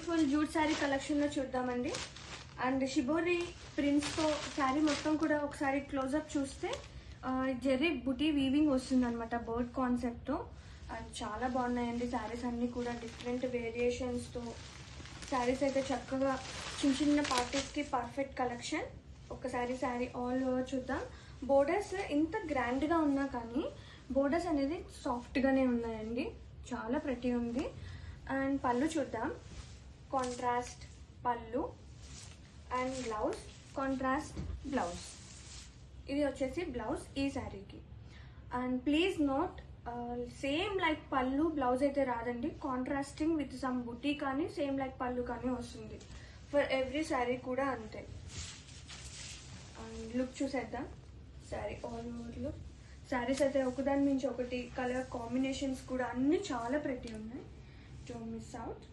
Beautiful jute sari కలెక్షన్లో చూద్దామండి. And shibori ప్రింట్స్తో sari మొత్తం కూడా ఒకసారి క్లోజప్ చూస్తే జెర్రీ బుటీ వీవింగ్ వస్తుంది అనమాట బర్డ్ కాన్సెప్ట్తో అండ్ చాలా బాగున్నాయండి శారీస్ అన్నీ కూడా డిఫరెంట్ వేరియేషన్స్తో శారీస్ అయితే చక్కగా చిన్న చిన్న పార్టీస్కి పర్ఫెక్ట్ కలెక్షన్ ఒకసారి శారీ ఆల్ ఓవర్ చూద్దాం. బోర్డర్స్ ఇంత గ్రాండ్గా ఉన్నా కానీ బోర్డర్స్ అనేది సాఫ్ట్గానే ఉన్నాయండి. చాలా ప్రతి ఉంది. అండ్ పళ్ళు చూద్దాం. కాంట్రాస్ట్ పళ్ళు అండ్ బ్లౌజ్ కాంట్రాస్ట్ బ్లౌజ్ ఇది వచ్చేసి బ్లౌజ్ ఈ శారీకి. And please note same like పళ్ళు బ్లౌజ్ అయితే రాదండి. కాంట్రాస్టింగ్ విత్ సమ్ బుటీ కానీ సేమ్ లైక్ పళ్ళు కానీ వస్తుంది. ఫర్ ఎవ్రీ శారీ కూడా అంతే. అండ్ లుక్ చూసేద్దాం. Sari all over look saris అయితే ఒకదాని మించి ఒకటి కలర్ కాంబినేషన్స్ కూడా అన్నీ చాలా ప్రతి ఉన్నాయి. Don't miss out